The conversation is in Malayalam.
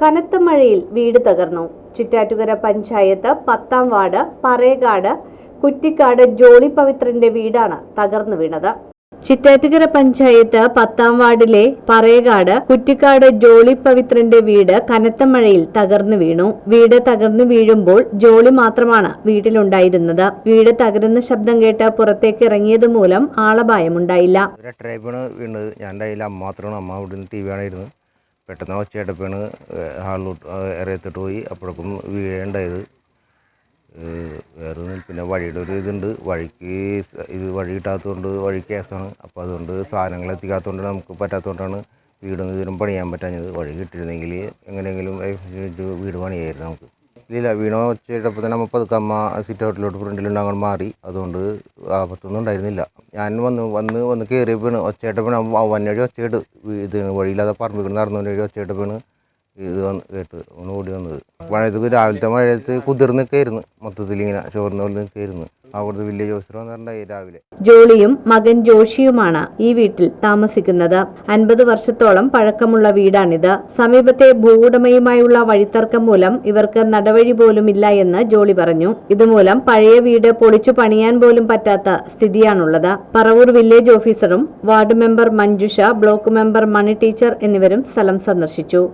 കനത്ത മഴയിൽ വീട് തകർന്നു. ചിറ്റാറ്റുകര പഞ്ചായത്ത് പത്താം വാർഡ് പറയകാട് കുറ്റിക്കാട് ജോളി പവിത്രന്റെ വീടാണ് തകർന്നു വീണത്. ചിറ്റാറ്റുകര പഞ്ചായത്ത് പത്താം വാർഡിലെ പറയകാട് കുറ്റിക്കാട് ജോളി പവിത്രന്റെ വീട് കനത്ത മഴയിൽ തകർന്നു വീണു. വീട് തകർന്നു വീഴുമ്പോൾ ജോളി മാത്രമാണ് വീട്ടിലുണ്ടായിരുന്നത്. വീട് തകരുന്ന ശബ്ദം കേട്ട് പുറത്തേക്ക് ഇറങ്ങിയത് മൂലം ആളപായമുണ്ടായില്ല. വീണത്. ഞാൻ അമ്മ മാത്രമാണ്. അമ്മ ടി വി ആണായിരുന്നു പെട്ടെന്ന് ഒച്ചയടപ്പാണ് ഹാളിലോട്ട് ഇറയത്തിട്ട് പോയി അപ്പോഴേക്കും വീഴുണ്ടായത്. വേറെ പിന്നെ വഴിയുടെ ഒരു ഇതുണ്ട്. വഴിക്ക് ഇത് വഴി കിട്ടാത്തതുകൊണ്ട് വഴി കേസാണ്. അപ്പോൾ അതുകൊണ്ട് സാധനങ്ങൾ എത്തിക്കാത്തതുകൊണ്ട് നമുക്ക് പറ്റാത്തതുകൊണ്ടാണ് വീടൊന്നും ഇതിനും പണിയാൻ പറ്റാഞ്ഞത്. വഴി കിട്ടിയിരുന്നെങ്കിൽ എങ്ങനെയെങ്കിലും വീട് പണിയായിരുന്നു നമുക്ക്. ഇല്ല വീണ ഒച്ചയിട്ടപ്പോൾ തന്നെ നമ്മൾ പതുക്കെ അമ്മ സിറ്റ് ഔട്ടിലോട്ട് ഫ്രണ്ടിലുണ്ട് അങ്ങോട്ട് മാറി. അതുകൊണ്ട് ആപത്തൊന്നും ഉണ്ടായിരുന്നില്ല. ഞാൻ വന്ന് വന്ന് വന്ന് കയറിയപ്പോഴാണ് ഒച്ചയിട്ടപ്പോഴാണ് വന്നടി ഒച്ചയിട്ട് ഇത് വഴിയില്ലാതെ പറമ്പിൽ നടന്നു വഴി ഒച്ചയിട്ടപ്പോഴാണ് ഇത് വന്ന് കേട്ട് ഒന്ന് ഓടി വന്നത്. മഴയത്ത് രാവിലത്തെ മഴയത്ത് കുതിർന്ന് നിൽക്കായിരുന്നു മൊത്തത്തിൽ ഇങ്ങനെ ചോറിന് പോലെ നിൽക്കായിരുന്നു അവിടുത്തെ വില്ലേജ് ഓഫീസർ വന്നിട്ടുണ്ടായി രാവിലെ. ജോളിയും മകൻ ജോഷിയുമാണ് ഈ വീട്ടിൽ താമസിക്കുന്നത്. അൻപത് വർഷത്തോളം പഴക്കമുള്ള വീടാണിത്. സമീപത്തെ ഭൂവുടമയുമായുള്ള വഴിത്തർക്കം മൂലം ഇവർക്ക് നടവഴി പോലും ഇല്ല എന്ന് ജോളി പറഞ്ഞു. ഇതുമൂലം പഴയ വീട് പൊളിച്ചു പണിയാൻ പോലും പറ്റാത്ത സ്ഥിതിയാണുള്ളത്. പറവൂർ വില്ലേജ് ഓഫീസറും ward member Manjusha block member Mani teacher എന്നിവരും സ്ഥലം സന്ദർശിച്ചു.